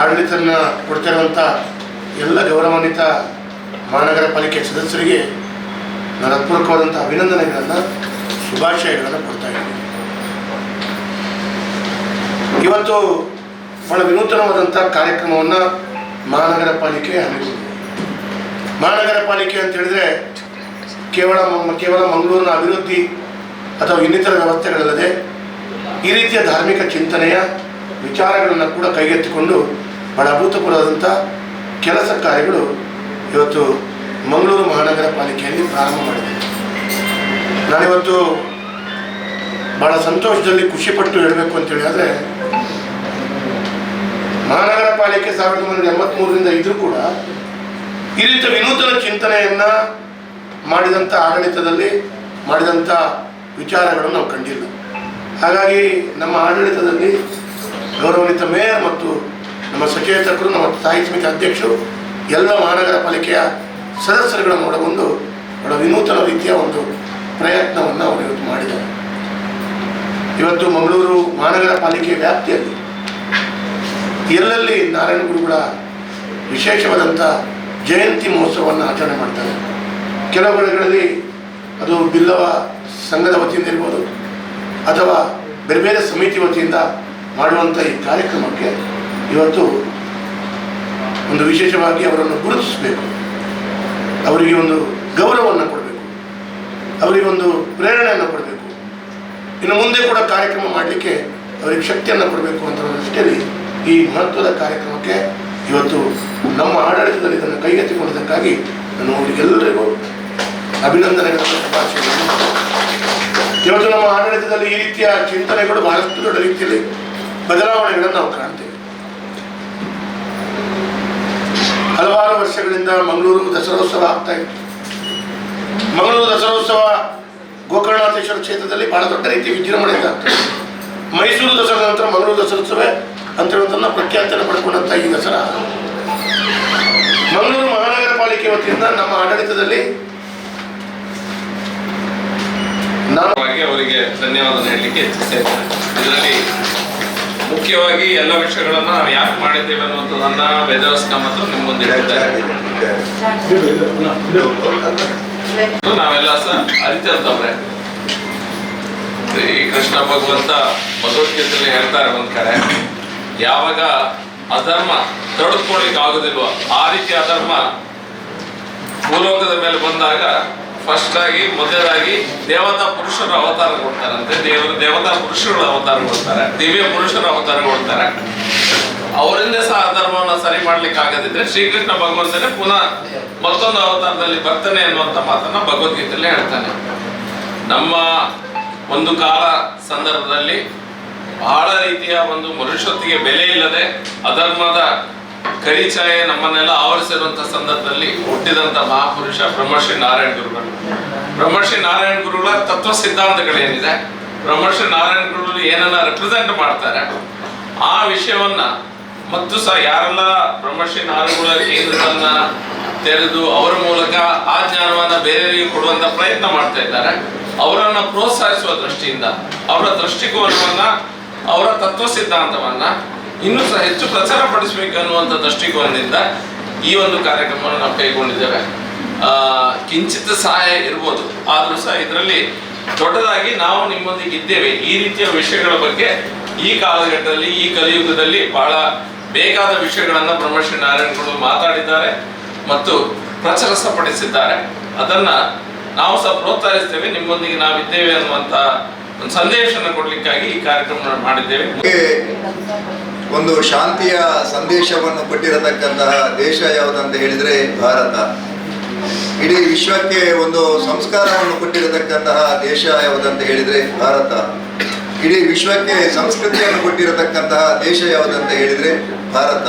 ಆಡಳಿತನ ಕೊಡ್ತಿರುವಂಥ ಎಲ್ಲ ಗೌರವಾನ್ವಿತ ಮಹಾನಗರ ಪಾಲಿಕೆ ಸದಸ್ಯರಿಗೆ ನನ್ನ ಹೃತ್ಪೂರ್ವಕವಾದಂಥ ಅಭಿನಂದನೆಗಳನ್ನು, ಶುಭಾಶಯಗಳನ್ನು ಕೊಡ್ತಾ ಇದ್ದೀನಿ. ಇವತ್ತು ಬಹಳ ವಿನೂತನವಾದಂಥ ಕಾರ್ಯಕ್ರಮವನ್ನು ಮಹಾನಗರ ಪಾಲಿಕೆ ಮಹಾನಗರ ಪಾಲಿಕೆ ಅಂತ ಹೇಳಿದ್ರೆ ಕೇವಲ ಕೇವಲ ಮಂಗಳೂರಿನ ಅಭಿವೃದ್ಧಿ ಅಥವಾ ಇನ್ನಿತರ ವ್ಯವಸ್ಥೆಗಳಲ್ಲದೆ ಈ ರೀತಿಯ ಧಾರ್ಮಿಕ ಚಿಂತನೆಯ ವಿಚಾರಗಳನ್ನು ಕೂಡ ಕೈಗೆತ್ತಿಕೊಂಡು ಬಹಳ ಅಭೂತಪೂರ್ವದಂಥ ಕೆಲಸ ಕಾರ್ಯಗಳು ಇವತ್ತು ಮಂಗಳೂರು ಮಹಾನಗರ ಪಾಲಿಕೆಯಲ್ಲಿ ಪ್ರಾರಂಭ ಮಾಡಿದೆ ನಾನಿವತ್ತು ಬಹಳ ಸಂತೋಷದಲ್ಲಿ ಖುಷಿಪಟ್ಟು ಹೇಳಬೇಕು ಅಂತೇಳಿ ಆದರೆ, ಮಹಾನಗರ ಪಾಲಿಕೆ ಸಾವಿರದ ಒಂಬೈನೂರ ಎಂಬತ್ಮೂರರಿಂದ ಇದ್ರೂ ಕೂಡ ಈ ರೀತಿಯ ವಿನೂತನ ಚಿಂತನೆಯನ್ನು ಮಾಡಿದಂಥ ಆಡಳಿತದಲ್ಲಿ ಮಾಡಿದಂಥ ವಿಚಾರಗಳನ್ನು ನಾವು ಕಂಡಿಲ್ಲ. ಹಾಗಾಗಿ ನಮ್ಮ ಆಡಳಿತದಲ್ಲಿ ಗೌರವಾನ್ವಿತ ಮೇಯರ್ ಮತ್ತು ನಮ್ಮ ಸಚೇತಕರು, ನಮ್ಮ ಸ್ಥಾಯಿ ಸಮಿತಿ ಅಧ್ಯಕ್ಷರು, ಎಲ್ಲ ಮಹಾನಗರ ಪಾಲಿಕೆಯ ಸದಸ್ಯರುಗಳನ್ನು ಒಳಗೊಂಡು ಬಹಳ ವಿನೂತನ ರೀತಿಯ ಒಂದು ಪ್ರಯತ್ನವನ್ನು ಅವರು ಇವತ್ತು ಮಾಡಿದ್ದಾರೆ. ಇವತ್ತು ಮಂಗಳೂರು ಮಹಾನಗರ ಪಾಲಿಕೆ ವ್ಯಾಪ್ತಿಯಲ್ಲಿ ಎಲ್ಲೆಲ್ಲಿ ನಾರಾಯಣ ಗುರುಗಳ ವಿಶೇಷವಾದಂಥ ಜಯಂತಿ ಮಹೋತ್ಸವವನ್ನು ಆಚರಣೆ ಮಾಡ್ತಾರೆ. ಕೆಲವು ಕಡೆಗಳಲ್ಲಿ ಅದು ಬಿಲ್ಲವ ಸಂಘದ ವತಿಯಿಂದ ಇರ್ಬೋದು ಅಥವಾ ಬೇರೆ ಬೇರೆ ಸಮಿತಿ ವತಿಯಿಂದ ಮಾಡುವಂಥ ಈ ಕಾರ್ಯಕ್ರಮಕ್ಕೆ ಇವತ್ತು ಒಂದು ವಿಶೇಷವಾಗಿ ಅವರನ್ನು ಗುರುತಿಸಬೇಕು. ಅವರಿಗೆ ಒಂದು ಗೌರವವನ್ನು ಕೊಡಬೇಕು. ಅವರಿಗೆ ಒಂದು ಪ್ರೇರಣೆಯನ್ನು ಕೊಡಬೇಕು. ಇನ್ನು ಮುಂದೆ ಕೂಡ ಕಾರ್ಯಕ್ರಮ ಮಾಡಲಿಕ್ಕೆ ಅವರಿಗೆ ಶಕ್ತಿಯನ್ನು ಕೊಡಬೇಕು ಅಂತ ದೃಷ್ಟಿಯಲ್ಲಿ ಈ ಮಹತ್ವದ ಕಾರ್ಯಕ್ರಮಕ್ಕೆ ಇವತ್ತು ನಮ್ಮ ಆಡಳಿತದಲ್ಲಿ ಇದನ್ನು ಕೈಗೆತ್ತಿಕೊಂಡಿದ್ದಕ್ಕಾಗಿ ನಾನು ಅವರಿಗೆಲ್ಲರಿಗೂ ಅಭಿನಂದನೆಗಳನ್ನು ಇವತ್ತು ನಮ್ಮ ಆಡಳಿತದಲ್ಲಿ ಈ ರೀತಿಯ ಚಿಂತನೆಗಳು ಬಹಳಷ್ಟು ದೊಡ್ಡ ರೀತಿಯಲ್ಲಿ ಬದಲಾವಣೆಗಳನ್ನು ನಾವು ಕಾಣ್ತೇವೆ. ಹಲವಾರು ವರ್ಷಗಳಿಂದ ಮಂಗಳೂರು ದಸರೋತ್ಸವ ಆಗ್ತಾ ಇತ್ತು. ಮಂಗಳೂರು ದಸರೋತ್ಸವ ಗೋಕರ್ಣಾಥೇಶ್ವರ ಕ್ಷೇತ್ರದಲ್ಲಿ ಬಹಳ ದೊಡ್ಡ ರೀತಿ ವಿಜೃಂಭಣೆಯಿಂದ ಮೈಸೂರು ದಸರಾ ನಂತರ ಮಂಗಳೂರು ದಸರೋತ್ಸವ ಅಂತ ಹೇಳುವುದನ್ನು ಪ್ರಖ್ಯಾತಿಯನ್ನು ಪಡ್ಕೊಂಡಂಥ ಈ ದಸರಾ. ಮಂಗಳೂರು ಮಹಾನಗರ ಪಾಲಿಕೆ ವತಿಯಿಂದ ನಮ್ಮ ಆಡಳಿತದಲ್ಲಿ ನಾನು ಅವರಿಗೆ ಧನ್ಯವಾದ ಹೇಳಲಿಕ್ಕೆ ಇದರಲ್ಲಿ ಮುಖ್ಯವಾಗಿ ಎಲ್ಲ ವಿಷಯಗಳನ್ನ ನಾವು ಯಾಕೆ ಮಾಡಿದ್ದೇವೆ ಅನ್ನುವಂಥದ್ದನ್ನ ವೇದವಸ್ಕ ಮತ್ತು ನಿಮ್ಮ ಮುಂದೆ ನಾವೆಲ್ಲ ಸಹ ಅರಿತಂತವ್ರೆ ಈ ಕೃಷ್ಣ ಭಗವಂತ ಭಗವದ್ಗೀತೆಯಲ್ಲಿ ಹೇಳ್ತಾರೆ ಒಂದ್ ಕಡೆ ಯಾವಾಗ ಅಧರ್ಮ ತಡೆದುಕೊಳ್ಳಿಕ್ ಆಗುದಿಲ್ವೋ ಆ ರೀತಿ ಅಧರ್ಮ ಭೂಲೋಕದ ಮೇಲೆ ಬಂದಾಗ ಫಸ್ಟ್ ಆಗಿ ಮೊದಲಾಗಿ ದೇವತಾ ಪುರುಷರ ಅವತಾರ ಕೊಡ್ತಾರಂತೆ ದೇವರು ದೇವತಾ ಪುರುಷರು ಅವತಾರ ಕೊಡ್ತಾರೆ. ದಿವ್ಯ ಪುರುಷರ ಅವತಾರ ಕೊಡ್ತಾರೆ. ಅವರಿಂದ ಸಹ ಅಧರ್ಮವನ್ನು ಸರಿ ಮಾಡ್ಲಿಕ್ಕೆ ಆಗದಿದ್ರೆ ಶ್ರೀಕೃಷ್ಣ ಭಗವಂತನೇ ಪುನಃ ಮತ್ತೊಂದು ಅವತಾರದಲ್ಲಿ ಬರ್ತಾನೆ ಅನ್ನುವಂಥ ಮಾತನ್ನ ಭಗವದ್ಗೀತೆಯಲ್ಲಿ ಹೇಳ್ತಾನೆ. ನಮ್ಮ ಒಂದು ಕಾಲ ಸಂದರ್ಭದಲ್ಲಿ ಬಹಳ ರೀತಿಯ ಒಂದು ಮನುಷ್ಯತ್ವಕ್ಕೆ ಬೆಲೆ ಇಲ್ಲದೆ ಅಧರ್ಮದ ಕರಿಛಾಯೆ ನಮ್ಮನ್ನೆಲ್ಲ ಆವರಿಸಿರುವಂತ ಸಂದರ್ಭದಲ್ಲಿ ಹುಟ್ಟಿದಂತ ಮಹಾಪುರುಷ ಬ್ರಹ್ಮಶ್ರೀ ನಾರಾಯಣ ಗುರುಗಳು. ಬ್ರಹ್ಮಶ್ರೀ ನಾರಾಯಣ ಗುರುಗಳ ತತ್ವ ಸಿದ್ಧಾಂತಗಳೇನಿದೆ? ಬ್ರಹ್ಮಶ್ರೀ ನಾರಾಯಣ ಗುರುಗಳು ಏನನ್ನ ರೆಪ್ರೆಸೆಂಟ್ ಮಾಡ್ತಾರೆ? ಆ ವಿಷಯವನ್ನ ಮತ್ತು ಸಹ ಯಾರೆಲ್ಲ ಬ್ರಹ್ಮಶ್ರೀ ನಾರಾಯಣಗಳ ಕೇಂದ್ರಗಳನ್ನ ತೆರೆದು ಅವರ ಮೂಲಕ ಆ ಜ್ಞಾನವನ್ನ ಬೇರೆಯವರಿಗೆ ಕೊಡುವಂತ ಪ್ರಯತ್ನ ಮಾಡ್ತಾ ಇದ್ದಾರೆ. ಅವರನ್ನ ಪ್ರೋತ್ಸಾಹಿಸುವ ದೃಷ್ಟಿಯಿಂದ, ಅವರ ದೃಷ್ಟಿಕೋನವನ್ನ, ಅವರ ತತ್ವ ಸಿದ್ಧಾಂತವನ್ನ ಇನ್ನೂ ಸಹ ಹೆಚ್ಚು ಪ್ರಚಾರ ಪಡಿಸಬೇಕು ಅನ್ನುವಂಥ ದೃಷ್ಟಿಕೋನದಿಂದ ಈ ಒಂದು ಕಾರ್ಯಕ್ರಮವನ್ನು ನಾವು ಕೈಗೊಂಡಿದ್ದೇವೆ. ಕಿಂಚಿತ್ ಸಹಾಯ ಇರ್ಬೋದು, ಆದರೂ ಸಹ ಇದರಲ್ಲಿ ದೊಡ್ಡದಾಗಿ ನಾವು ನಿಮ್ಮೊಂದಿಗೆ ಇದ್ದೇವೆ. ಈ ರೀತಿಯ ವಿಷಯಗಳ ಬಗ್ಗೆ ಈ ಕಾಲಘಟ್ಟದಲ್ಲಿ, ಈ ಕಲಿಯುಗದಲ್ಲಿ ಬಹಳ ಬೇಕಾದ ವಿಷಯಗಳನ್ನ ಬ್ರಹ್ಮಶ್ರೀ ನಾರಾಯಣಗಳು ಮಾತಾಡಿದ್ದಾರೆ ಮತ್ತು ಪ್ರಚಾರಸ್ಥಪಡಿಸಿದ್ದಾರೆ ಅದನ್ನ ನಾವು ಸಹ ಪ್ರೋತ್ಸಾಹಿಸ್ತೇವೆ. ನಿಮ್ಮೊಂದಿಗೆ ನಾವಿದ್ದೇವೆ ಅನ್ನುವಂತ ಒಂದು ಸಂದೇಶವನ್ನು ಕೊಡ್ಲಿಕ್ಕಾಗಿ ಈ ಕಾರ್ಯಕ್ರಮ ಮಾಡಿದ್ದೇವೆ. ಒಂದು ಶಾಂತಿಯ ಸಂದೇಶವನ್ನು ಕೊಟ್ಟಿರತಕ್ಕಂತಹ ದೇಶ ಯಾವುದಂತ ಹೇಳಿದ್ರೆ ಭಾರತ. ಇಡೀ ವಿಶ್ವಕ್ಕೆ ಒಂದು ಸಂಸ್ಕಾರವನ್ನು ಕೊಟ್ಟಿರತಕ್ಕಂತಹ ದೇಶ ಯಾವುದಂತ ಹೇಳಿದ್ರೆ ಭಾರತ. ಇಡೀ ವಿಶ್ವಕ್ಕೆ ಸಂಸ್ಕೃತಿಯನ್ನು ಕೊಟ್ಟಿರತಕ್ಕಂತಹ ದೇಶ ಯಾವುದಂತ ಹೇಳಿದ್ರೆ ಭಾರತ.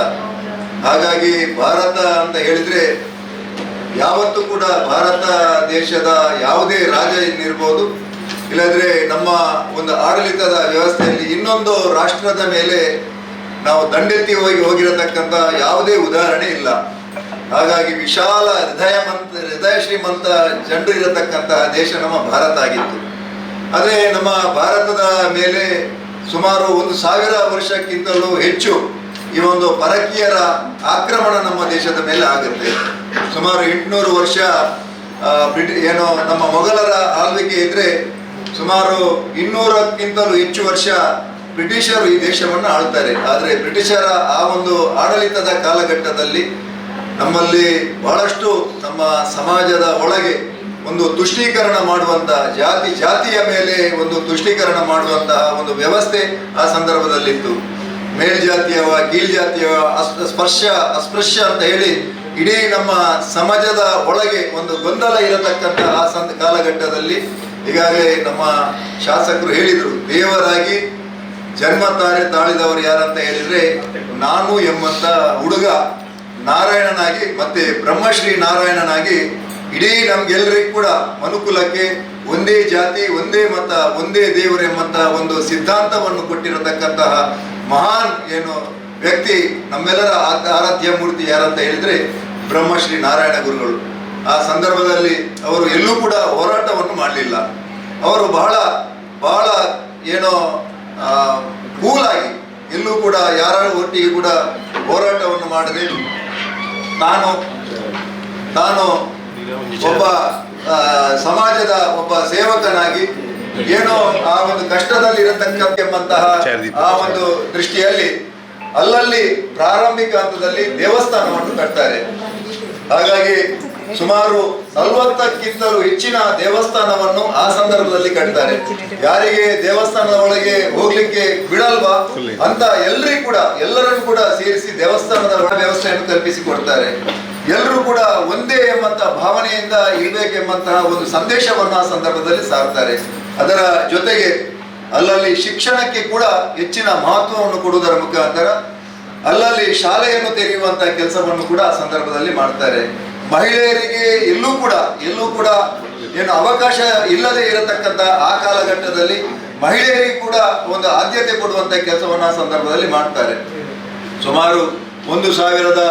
ಹಾಗಾಗಿ ಭಾರತ ಅಂತ ಹೇಳಿದ್ರೆ ಯಾವತ್ತೂ ಕೂಡ ಭಾರತ ದೇಶದ ಯಾವುದೇ ರಾಜ ಇನ್ನಿರ್ಬೋದು ಇಲ್ಲದ್ರೆ ನಮ್ಮ ಒಂದು ಆಡಳಿತದ ವ್ಯವಸ್ಥೆಯಲ್ಲಿ ಇನ್ನೊಂದು ರಾಷ್ಟ್ರದ ಮೇಲೆ ನಾವು ದಂಡೆತ್ತಿ ಹೋಗಿ ಹೋಗಿರತಕ್ಕಂಥ ಯಾವುದೇ ಉದಾಹರಣೆ ಇಲ್ಲ. ಹಾಗಾಗಿ ವಿಶಾಲ ಹೃದಯ ಮಂತ್ ಹೃದಯ ಶ್ರೀಮಂತ ಜನರು ಇರತಕ್ಕಂತಹ ದೇಶ ನಮ್ಮ ಭಾರತ ಆಗಿತ್ತು. ಆದರೆ ನಮ್ಮ ಭಾರತದ ಮೇಲೆ ಸುಮಾರು ಒಂದು ಸಾವಿರ ವರ್ಷಕ್ಕಿಂತಲೂ ಹೆಚ್ಚು ಈ ಒಂದು ಪರಕೀಯರ ಆಕ್ರಮಣ ನಮ್ಮ ದೇಶದ ಮೇಲೆ ಆಗುತ್ತೆ. ಸುಮಾರು ಎಂಟುನೂರು ವರ್ಷ ಬ್ರಿಟಿ, ಏನು ನಮ್ಮ ಮೊಘಲರ ಆಳ್ವಿಕೆ ಇದ್ರೆ ಸುಮಾರು ಇನ್ನೂರಕ್ಕಿಂತಲೂ ಹೆಚ್ಚು ವರ್ಷ ಬ್ರಿಟಿಷರು ಈ ದೇಶವನ್ನು ಆಳ್ತಾರೆ. ಆದರೆ ಬ್ರಿಟಿಷರ ಆ ಒಂದು ಆಡಳಿತದ ಕಾಲಘಟ್ಟದಲ್ಲಿ ನಮ್ಮಲ್ಲಿ ಬಹಳಷ್ಟು ನಮ್ಮ ಸಮಾಜದ ಒಳಗೆ ಒಂದು ತುಷ್ಟೀಕರಣ ಮಾಡುವಂತಹ ಜಾತಿ, ಜಾತಿಯ ಮೇಲೆ ಒಂದು ತುಷ್ಟೀಕರಣ ಮಾಡುವಂತಹ ಒಂದು ವ್ಯವಸ್ಥೆ ಆ ಸಂದರ್ಭದಲ್ಲಿತ್ತು. ಮೇಲ್ಜಾತಿಯವ ಕೀಳ್ಜಾತಿಯವ ಅಸ್- ಸ್ಪರ್ಶ, ಅಸ್ಪೃಶ್ಯ ಅಂತ ಹೇಳಿ ಇಡೀ ನಮ್ಮ ಸಮಾಜದ ಒಳಗೆ ಒಂದು ಗೊಂದಲ ಇರತಕ್ಕಂಥ ಆ ಸಂದ, ಕಾಲಘಟ್ಟದಲ್ಲಿ ಈಗಾಗಲೇ ನಮ್ಮ ಶಾಸಕರು ಹೇಳಿದರು, ದೇವರಾಗಿ ಜನ್ಮ ತಾರೆ ತಾಳಿದವರು ಯಾರಂತ ಹೇಳಿದ್ರೆ ನಾನು ಎಂಬಂತ ಹುಡುಗ ನಾರಾಯಣನಾಗಿ ಮತ್ತೆ ಬ್ರಹ್ಮಶ್ರೀ ನಾರಾಯಣನಾಗಿ ಇಡೀ ನಮ್ಗೆಲ್ಲರಿಗೂ ಕೂಡ ಮನುಕುಲಕ್ಕೆ ಒಂದೇ ಜಾತಿ, ಒಂದೇ ಮತ, ಒಂದೇ ದೇವರು ಎಂಬಂತಹ ಒಂದು ಸಿದ್ಧಾಂತವನ್ನು ಕೊಟ್ಟಿರತಕ್ಕಂತಹ ಮಹಾನ್ ಏನು ವ್ಯಕ್ತಿ, ನಮ್ಮೆಲ್ಲರ ಆರಾಧ್ಯ ಮೂರ್ತಿ ಯಾರಂತ ಹೇಳಿದ್ರೆ ಬ್ರಹ್ಮಶ್ರೀ ನಾರಾಯಣ ಗುರುಗಳು. ಆ ಸಂದರ್ಭದಲ್ಲಿ ಅವರು ಎಲ್ಲೂ ಕೂಡ ಹೋರಾಟವನ್ನು ಮಾಡಲಿಲ್ಲ. ಅವರು ಬಹಳ ಬಹಳ ಏನೋ ಕೂಲಾಗಿ ಎಲ್ಲೂ ಕೂಡ ಯಾರ ಒಟ್ಟಿಗೆ ಕೂಡ ಹೋರಾಟವನ್ನು ಮಾಡದೆ ನಾನು ನಾನು ಒಬ್ಬ ಸಮಾಜದ ಒಬ್ಬ ಸೇವಕನಾಗಿ ಏನೋ ಆ ಒಂದು ಕಷ್ಟದಲ್ಲಿ ಇರತಕ್ಕಂಥ ಎಂಬಂತಹ ಆ ಒಂದು ದೃಷ್ಟಿಯಲ್ಲಿ ಅಲ್ಲಲ್ಲಿ ಪ್ರಾರಂಭಿಕ ಹಂತದಲ್ಲಿ ದೇವಸ್ಥಾನವನ್ನು ಕಟ್ತಾರೆ. ಹಾಗಾಗಿ ಸುಮಾರು ನಲವತ್ತಕ್ಕಿಂತಲೂ ಹೆಚ್ಚಿನ ದೇವಸ್ಥಾನವನ್ನು ಆ ಸಂದರ್ಭದಲ್ಲಿ ಕಟ್ತಾರೆ ಯಾರಿಗೆ ದೇವಸ್ಥಾನದ ಒಳಗೆ ಹೋಗ್ಲಿಕ್ಕೆ ಬಿಡಲ್ವಾ ಅಂತ ಎಲ್ರಿಗೂ ಕೂಡ, ಎಲ್ಲರನ್ನು ಕೂಡ ಸೇರಿಸಿ ದೇವಸ್ಥಾನದ ವ್ಯವಸ್ಥೆಯನ್ನು ಕಲ್ಪಿಸಿ ಕೊಡ್ತಾರೆ ಎಲ್ಲರೂ ಕೂಡ ಒಂದೇ ಎಂಬಂತಹ ಭಾವನೆಯಿಂದ ಇರಬೇಕೆಂಬಂತಹ ಒಂದು ಸಂದೇಶವನ್ನು ಆ ಸಂದರ್ಭದಲ್ಲಿ ಸಾರ್ತಾರೆ ಅದರ ಜೊತೆಗೆ ಅಲ್ಲಲ್ಲಿ ಶಿಕ್ಷಣಕ್ಕೆ ಕೂಡ ಹೆಚ್ಚಿನ ಮಹತ್ವವನ್ನು ಕೊಡುವುದರ ಮುಖಾಂತರ ಅಲ್ಲಲ್ಲಿ ಶಾಲೆಯನ್ನು ತೆರೆಯುವಂತಹ ಕೆಲಸವನ್ನು ಕೂಡ ಆ ಸಂದರ್ಭದಲ್ಲಿ ಮಾಡ್ತಾರೆ. ಮಹಿಳೆಯರಿಗೆ ಎಲ್ಲೂ ಕೂಡ ಎಲ್ಲೂ ಕೂಡ ಏನು ಅವಕಾಶ ಇಲ್ಲದೆ ಇರತಕ್ಕಂತ ಆ ಕಾಲಘಟ್ಟದಲ್ಲಿ ಮಹಿಳೆಯರಿಗೆ ಕೂಡ ಒಂದು ಆದ್ಯತೆ ಕೊಡುವಂತ ಕೆಲಸವನ್ನು ಸಂದರ್ಭದಲ್ಲಿ ಮಾಡ್ತಾರೆ. ಸುಮಾರು ಒಂದು ಸಾವಿರದ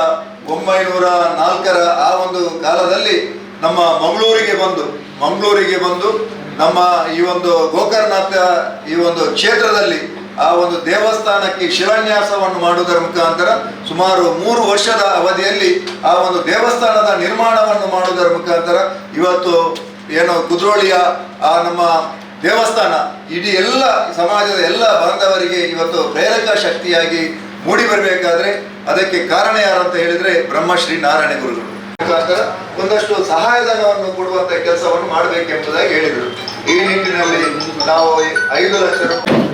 ಒಂಬೈನೂರ ನಾಲ್ಕರ ಆ ಒಂದು ಕಾಲದಲ್ಲಿ ನಮ್ಮ ಮಂಗಳೂರಿಗೆ ಬಂದು ಮಂಗಳೂರಿಗೆ ಬಂದು ನಮ್ಮ ಈ ಒಂದು ಗೋಕರ್ನಾಥ ಈ ಒಂದು ಕ್ಷೇತ್ರದಲ್ಲಿ ಆ ಒಂದು ದೇವಸ್ಥಾನಕ್ಕೆ ಶಿಲಾನ್ಯಾಸವನ್ನು ಮಾಡುವುದರ ಮುಖಾಂತರ ಸುಮಾರು ಮೂರು ವರ್ಷದ ಅವಧಿಯಲ್ಲಿ ಆ ಒಂದು ದೇವಸ್ಥಾನದ ನಿರ್ಮಾಣವನ್ನು ಮಾಡುವುದರ ಮುಖಾಂತರ ಇವತ್ತು ಏನು ಕುದ್ರೋಳಿಯ ಆ ನಮ್ಮ ದೇವಸ್ಥಾನ, ಇಡೀ ಎಲ್ಲ ಸಮಾಜದ ಎಲ್ಲ ಬಾಂಧವರಿಗೆ ಇವತ್ತು ಪ್ರೇರಕ ಶಕ್ತಿಯಾಗಿ ಮೂಡಿ ಬರಬೇಕಾದ್ರೆ ಅದಕ್ಕೆ ಕಾರಣ ಯಾರು ಅಂತ ಹೇಳಿದ್ರೆ ಬ್ರಹ್ಮಶ್ರೀ ನಾರಾಯಣ ಗುರುಗಳು. ಮುಖಾಂತರ ಒಂದಷ್ಟು ಸಹಾಯಧನವನ್ನು ಕೊಡುವಂತ ಕೆಲಸವನ್ನು ಮಾಡಬೇಕೆಂಬುದಾಗಿ ಹೇಳಿದರು. ಈ ನಿಟ್ಟಿನಲ್ಲಿ ನಾವು ಐದು ಲಕ್ಷ ರೂಪಾಯಿ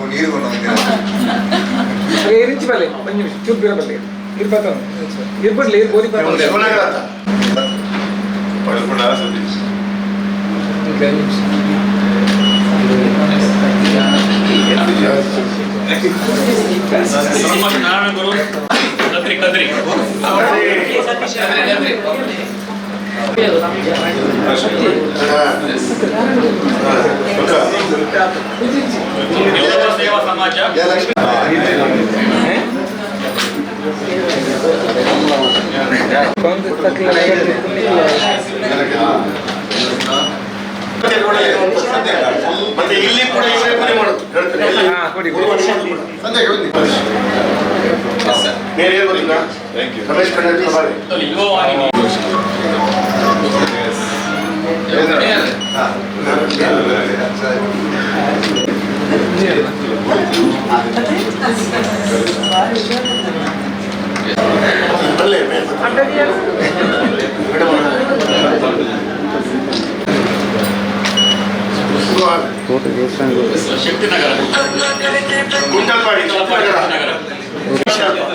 ಬಲ್ಲೆ ಒಂದು ನಿಮಿಷ ಚೂಪ್ ಇರಬಲ್ಲೆ ಇರ್ಬತ್ತ ಇರ್ಬಿಡ್ಲಿ ಇರ್ ಗೋರಿ ಬರ್ಲಿ ನಾರಾಯಣಗುರು ಕದ್ರಿ ಕದ್ರಿ ದೇವರ ಸೇವಾ ಸಮಾಜ ಜಯಲಕ್ಷ್ಮಿ ಒಂದು ತಕ್ಲ ಮತ್ತೆ ಇಲ್ಲಿ ಕೂಡ ಇವರೇ ಮನೆ ಮಾಡೋದು ಹೇಳ್ತಾರೆ. ಬೇರೆ ಏನು ಗೊತ್ತಿಲ್ಲ ರಮೇಶ್ ಕಣ್ಣೆ ಪ್ರಭಾರಿ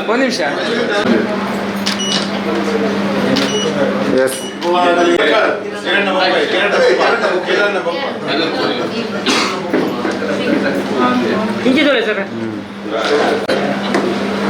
ಒಂದು ನಿಮಿಷ ಗೋವಾದಲ್ಲಿ ಕಿರಣ್ಣ ಬೊಪ್ಪಾಯಿ, ಕಿರಣ್ಣ ಬೊಪ್ಪಾಯಿ, ಕಿರಣ್ಣ ಬೊಪ್ಪಾಯಿ. ಹಿಂಗೆ ಸರ್